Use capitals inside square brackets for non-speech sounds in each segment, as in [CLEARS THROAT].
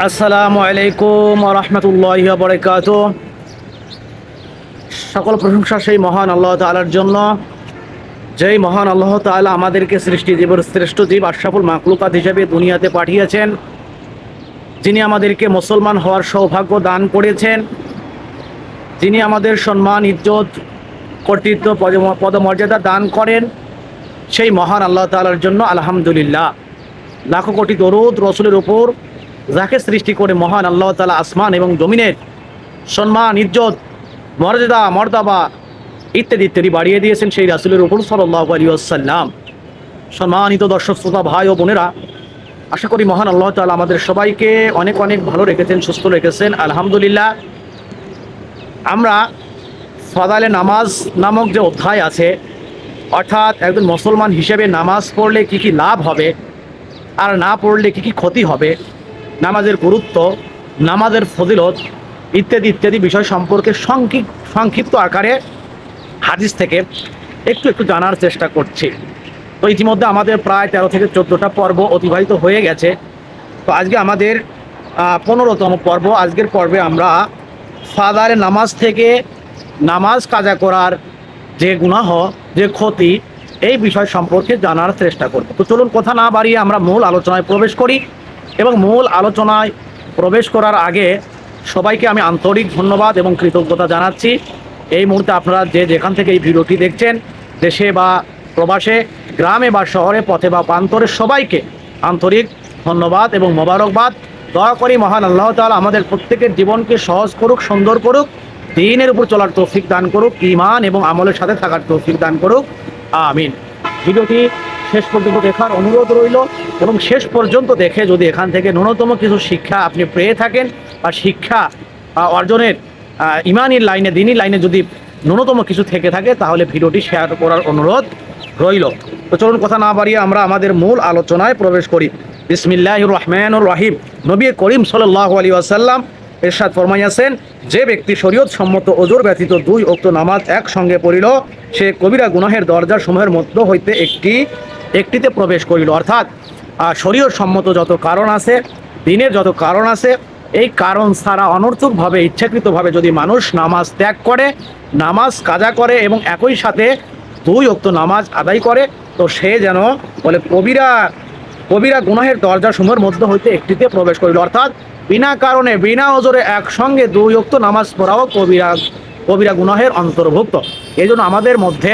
আসসালামু আলাইকুম রহমতুল্লাহ বরকাত। সকল প্রশংসা সেই মহান আল্লাহ তালার জন্য। যেই মহান আল্লাহ তাআলা আমাদেরকে সৃষ্টি জীবের শ্রেষ্ঠ জীব, আশরাফুল মাকলুকাত হিসেবে দুনিয়াতে পাঠিয়েছেন। যিনি আমাদেরকে মুসলমান হওয়ার সৌভাগ্য দান করেছেন। যিনি আমাদের সম্মান, ইজ্জত, কর্তৃত্ব, পদ- পদমর্যাদা দান করেন। সেই মহান আল্লাহ তাআলার জন্য আলহামদুলিল্লাহ। লাখো কোটি দরুদ রসুলের উপর যাকে সৃষ্টি করে মহান আল্লাহ তালা আসমান এবং জমিনের সম্মান, ইজ্জত, মর্যাদা মর্যাদা ইত্যাদি ইত্যাদি বাড়িয়ে দিয়েছেন সেই রাসুলের উপর সাল্লাহ আলী আসাল্লাম সম্মানিত দর্শক, শ্রোতা, ভাই ও বোনেরা, আশা করি মহান আল্লাহ তালা আমাদের সবাইকে অনেক অনেক ভালো রেখেছেন, সুস্থ রেখেছেন। আলহামদুলিল্লাহ, আমরা ফাদালে নামাজ নামক যে অধ্যায় আছে, অর্থাৎ একজন মুসলমান হিসেবে নামাজ পড়লে কি কি লাভ হবে, আর না পড়লে কি কি ক্ষতি হবে নামাজের গুরুত্ব, নামাজের ফজিলত, ইত্যাদি ইত্যাদি বিষয় সম্পর্কে সংক্ষিপ্ত সংক্ষিপ্ত আকারে হাদিস থেকে একটু একটু জানার চেষ্টা করছি। তো ইতিমধ্যে আমাদের প্রায় তেরো থেকে চোদ্দোটা পর্ব অতিবাহিত হয়ে গেছে। তো আজকে আমাদের পনেরোতম পর্ব। আজকের পর্বে আমরা ফাদারে নামাজ থেকে নামাজ কাজা করার যে গুনাহ, যে ক্ষতি, এই বিষয় সম্পর্কে জানার চেষ্টা করব। তো চলুন, কথা না বাড়িয়ে আমরা মূল আলোচনায় প্রবেশ করি। এবং মূল আলোচনায় প্রবেশ করার আগে সবাইকে আমি আন্তরিক ধন্যবাদ এবং কৃতজ্ঞতা জানাচ্ছি। এই মুহূর্তে আপনারা যে যেখান থেকে এই ভিডিওটি দেখছেন, দেশে বা প্রবাসে, গ্রামে বা শহরে, পথে বা প্রান্তরে সবাইকে আন্তরিক ধন্যবাদ এবং মোবারকবাদ। দয়া করি মহান আল্লাহ তাআলা আমাদের প্রত্যেকের জীবনকে সহজ করুক, সুন্দর করুক, দিনের উপর চলার তৌফিক দান করুক ইমান এবং আমলের সাথে থাকার তৌফিক দান করুক। আমিন। ভিডিওটি শেষ পর্যন্ত দেখার অনুরোধ রইল এবং শেষ পর্যন্ত দেখে যদি এখান থেকে ন্যূনতম কিছু শিক্ষা আপনি পেয়ে থাকেন বা শিক্ষা অর্জনের ইমানির লাইনে দিনই লাইনে যদি ন্যূনতম কিছু থেকে থাকে তাহলে ভিডিওটি শেয়ার করার অনুরোধ রইল। তো চলুন কথা না বাড়িয়ে আমরা আমাদের মূল আলোচনায় প্রবেশ করি। বিসমিল্লাহ রহমান রাহিম। নবী করিম সাল্লাহ আলী আসাল্লাম এরশাদ ফরমাইয়াছেন, যে ব্যক্তি শরীয়ত সম্মত ওজোর ব্যতীত দুই উক্ত নামাজ একসঙ্গে পড়িল, সে কবিরা গুনাহের দরজা সমূহের মধ্য হইতে একটি একটিতে প্রবেশ করিল। অর্থাৎ শরীয়ত সম্মত যত কারণ আছে, দিনের যত কারণ আছে, এই কারণ ছাড়া অনর্থকভাবে, ইচ্ছাকৃতভাবে যদি মানুষ নামাজ ত্যাগ করে, নামাজ কাজা করে এবং একই সাথে দুই অক্ত নামাজ আদায় করে, তো সে যেন বলে কবিরা কবিরা গুনাহের দরজা সমূহের মধ্যে হইতে একটিতে প্রবেশ করিল। অর্থাৎ, বিনা কারণে, বিনা ওজরে একসঙ্গে দুই অক্ত নামাজ পড়াও কবিরা কবিরা গুনাহের অন্তর্ভুক্ত। এই জন্য আমাদের মধ্যে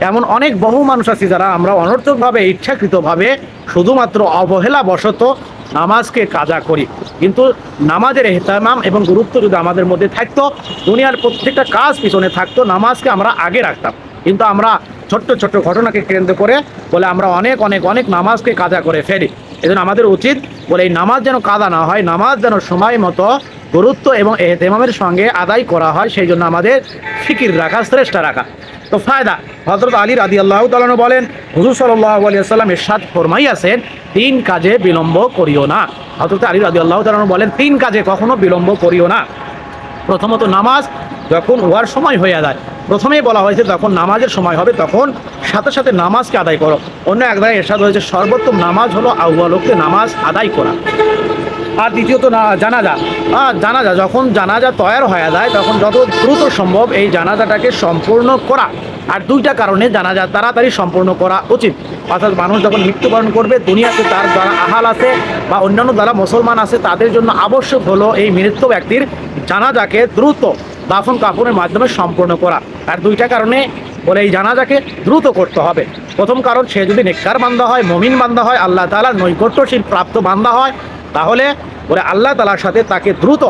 এমন অনেক বহু মানুষ আছি যারা আমরা অনর্থকভাবে, ইচ্ছাকৃতভাবে শুধুমাত্র অবহেলা বশত নামাজকে কাজা করি। কিন্তু নামাজের এহতামাম এবং গুরুত্ব যদি আমাদের মধ্যে থাকতো, দুনিয়ার প্রত্যেকটা কাজ পিছনে থাকতো, নামাজকে আমরা আগে রাখতাম। কিন্তু আমরা ছোট্ট ছোট্ট ঘটনাকে কেন্দ্র করে বলে আমরা অনেক অনেক অনেক নামাজকে কাজা করে ফেলি। এজন্য আমাদের উচিত বলে এই নামাজ যেন কাদা না হয়, নামাজ যেন সময় মতো গুরুত্ব এবং এহতেমামের সঙ্গে আদায় করা হয়, সেই জন্য আমাদের ফিকির রাখা শ্রেষ্ঠা রাখা। তো ফায়দা হজরত আলী রাদি আল্লাহ তালন বলেন, হুজুর সাল্লাহ আলী আসসালাম এরশাদ ফরমাই আছেন তিন কাজে বিলম্ব করিও না। হজরত আলী রাদি আল্লাহ তালন বলেন, তিন কাজে কখনো বিলম্ব করিও না। প্রথমত নামাজ যখন উহার সময় হয়ে যায় প্রথমেই বলা হয়েছে যখন নামাজের সময় হবে তখন সাথে সাথে নামাজকে আদায় করো। অন্য এক জায়গায় এরশাদ হয়েছে, সর্বোত্তম নামাজ হলো আউ্বালোককে নামাজ আদায় করা। আর দ্বিতীয়ত না, জানাজা। আর জানাজা, যখন জানাজা তৈয়ার হয়ে যায়, তখন যত দ্রুত সম্ভব এই জানাজাটাকে সম্পূর্ণ করা। আর দুইটা কারণে জানাজা তাড়াতাড়ি সম্পূর্ণ করা উচিত। অর্থাৎ মানুষ যখন মৃত্যুবরণ করবে, দুনিয়াতে তার যারা আহাল আছে বা অন্যান্য যারা মুসলমান আছে, তাদের জন্য আবশ্যক হলো এই মৃত্যু ব্যক্তির জানাজাকে দ্রুত দাফন কাফনের মাধ্যমে সম্পূর্ণ করা। আর দুইটা কারণে বলে এই জানাজাকে দ্রুত করতে হবে। প্রথম কারণ, সে যদি নেককার বান্ধা হয়, মমিন বান্ধা হয়, আল্লাহ তালার নৈকট্যশীল প্রাপ্ত বান্ধা হয়, তাহলে বলে আল্লাহ তালার সাথে তাকে দ্রুত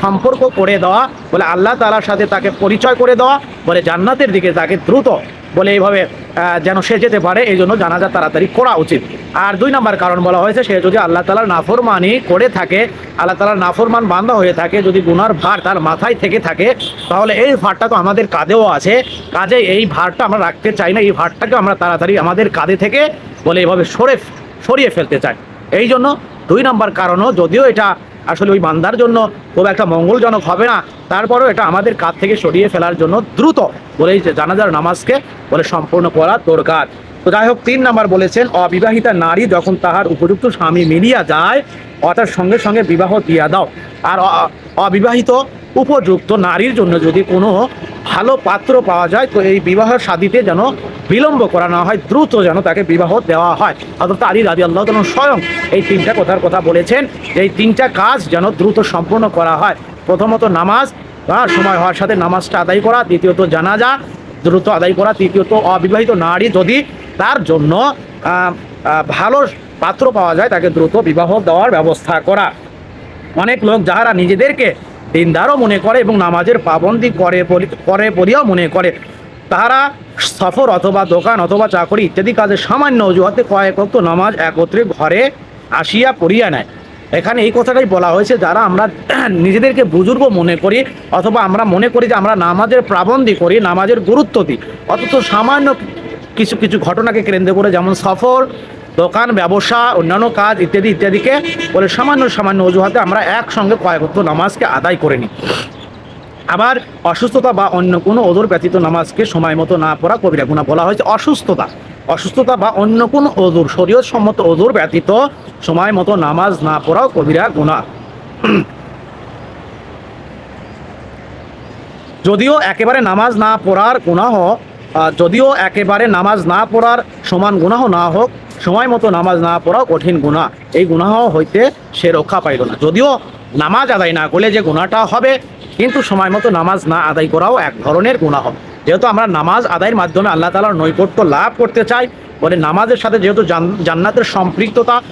সম্পর্ক করে দেওয়া, বলে আল্লাহ তালার সাথে তাকে পরিচয় করে দেওয়া, বলে জান্নাতের দিকে তাকে দ্রুত, বলে এইভাবে যেন সে যেতে পারে এই জন্য জানাজা তাড়াতাড়ি করা উচিত। আর দুই নম্বর কারণ বলা হয়েছে, সে যদি আল্লাহ তালার নাফরমানি করে থাকে, আল্লাহ তালার নাফরমান বান্ধা হয়ে থাকে, যদি গুনার ভার তার মাথায় থেকে থাকে, তাহলে এই ভারটা তো আমাদের কাঁধেও আছে। কাজে এই ভারটা আমরা রাখতে চাই না, এই ভারটাকে আমরা তাড়াতাড়ি আমাদের কাঁধে থেকে, বলে এইভাবে সরে, সরিয়ে ফেলতে চাই। এই জন্য দুই নম্বর কারণও যদিও এটা আসলে ওই বান্দার জন্য খুব একটা মঙ্গলজনক হবে না, তারপরেও এটা আমাদের কাছ থেকে সরিয়ে ফেলার জন্য দ্রুত বলে জানাজার নামাজকে বলে সম্পূর্ণ করা দরকার। তো যাই হোক, তিন নম্বর বলেছেন, অবিবাহিতা নারী যখন তাহার উপযুক্ত স্বামী মিলিয়া যায়, অর্থাৎ সঙ্গে সঙ্গে বিবাহ দিয়া দাও। আর অবিবাহিত উপযুক্ত নারীর জন্য যদি কোনো ভালো পাত্র পাওয়া যায় তো এই বিবাহ সাদিতে যেন বিলম্ব করা না হয় দ্রুত যেন তাকে বিবাহ দেওয়া হয়। অর্থাৎ আলী রাজি আল্লাহ তাআলা স্বয়ং এই তিনটা কথার কথা বলেছেন এই তিনটা কাজ যেন দ্রুত সম্পূর্ণ করা হয়। প্রথমত নামাজ হ্যাঁ, সময় হওয়ার সাথে নামাজটা আদায় করা দ্বিতীয়ত জানাজা দ্রুত আদায় করা তৃতীয়ত অবিবাহিত নারী যদি তার জন্য ভালো পাত্র পাওয়া যায় তাকে দ্রুত বিবাহ দেওয়ার ব্যবস্থা করা। অনেক লোক যাহারা নিজেদেরকে দিনদারও মনে করে এবং নামাজের পাবন্দি করে করে বলিয়াও মনে করে। তারা সফর অথবা দোকান অথবা চাকরি ইত্যাদি কাজে সামান্য অজুহাতে কয়েক অক্ত নামাজ একত্রে ঘরে আসিয়া পড়িয়া নেয়। এখানে এই কথাটাই বলা হয়েছে, যারা আমরা [CLEARS THROAT] নিজেদেরকে বুজুর্গ মনে করি অথবা আমরা মনে করি যে আমরা নামাজের প্রাবন্দি করি, নামাজের গুরুত্ব দিই, অথচ সামান্য কিছু কিছু ঘটনাকে কেন্দ্র করে যেমন সফর দোকান ব্যবসা অন্যান্য কাজ ইত্যাদি ইত্যাদিকে বলে সামান্য সামান্য অজুহাতে আমরা একসঙ্গে কয়েকত্ব নামাজকে আদায় করে নিই। আবার অসুস্থতা বা অন্য কোনো ওদর ব্যতীত নামাজকে সময় মতো না পড়া কবিরা গুণা বলা হয়েছে অসুস্থতা। অসুস্থতা বা অন্য কোনো ওদুর শরীয়ত সম্মত ওদুর ব্যতীত সময় মতো নামাজ না পড়াও কবিরা গুণা যদিও একেবারে নামাজ না পড়ার আহ, যদিও একেবারে নামাজ না পড়ার সমান গুনাহ না হোক সময় মতো নামাজ না পড়াও কঠিন গুনাহ। এই গুনাহ হইতে সে রক্ষা পাইল না। যদিও নামাজ আদায় না করলে যে গুনাহটা হবে, কিন্তু সময় মতো নামাজ না আদায় করাও এক ধরনের গুনাহ। যেহেতু আমরা নামাজ আদায়ের মাধ্যমে আল্লাহ তালার নৈকট্য লাভ করতে চাই, বলে নামাজের সাথে যেহেতু জান- জান্নাতের সম্পৃক্ততা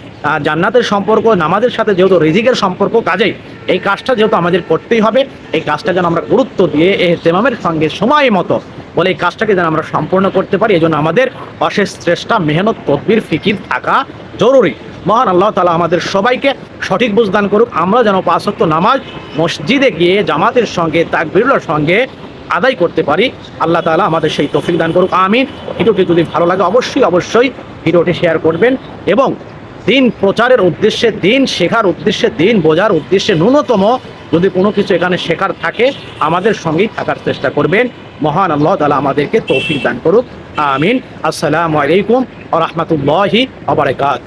জান্নাতের সম্পর্ক, নামাজের সাথে যেহেতু রিজিকের সম্পর্ক কাজেই, এই কাজটা যেহেতু আমাদের করতেই হবে, এই কাজটা যেন আমরা গুরুত্ব দিয়ে, এই এহতেমামের সঙ্গে সময় মতো বলে এই কাজটাকে যেন আমরা সম্পূর্ণ করতে পারি এই জন্য আমাদের অশেষ চেষ্টা, মেহনত, তদবির, ফিকির থাকা জরুরি। মহান আল্লাহ তালা আমাদের সবাইকে সঠিক বুঝদান করুক। আমরা যেন পাঁচত্ব নামাজ মসজিদে গিয়ে জামাতের সঙ্গে তাকবিরুল্লার সঙ্গে আদায় করতে পারি। আল্লাহ তাআলা আমাদের সেই তৌফিক দান করুক। আমিন। ভিডিওটি যদি ভালো লাগে, অবশ্যই অবশ্যই ভিডিওটি শেয়ার করবেন এবং দিন প্রচারের উদ্দেশ্যে, দিন শেখার উদ্দেশ্যে, দিন বোঝার উদ্দেশ্যে ন্যূনতম যদি কোনো কিছু এখানে শেখার থাকে, আমাদের সঙ্গেই থাকার চেষ্টা করবেন। মহান আল্লাহ তালা আমাদেরকে তৌফিক দান করুক। আমিন। আসসালামু আলাইকুম আ রহমতুল্লাহি আবরাকাত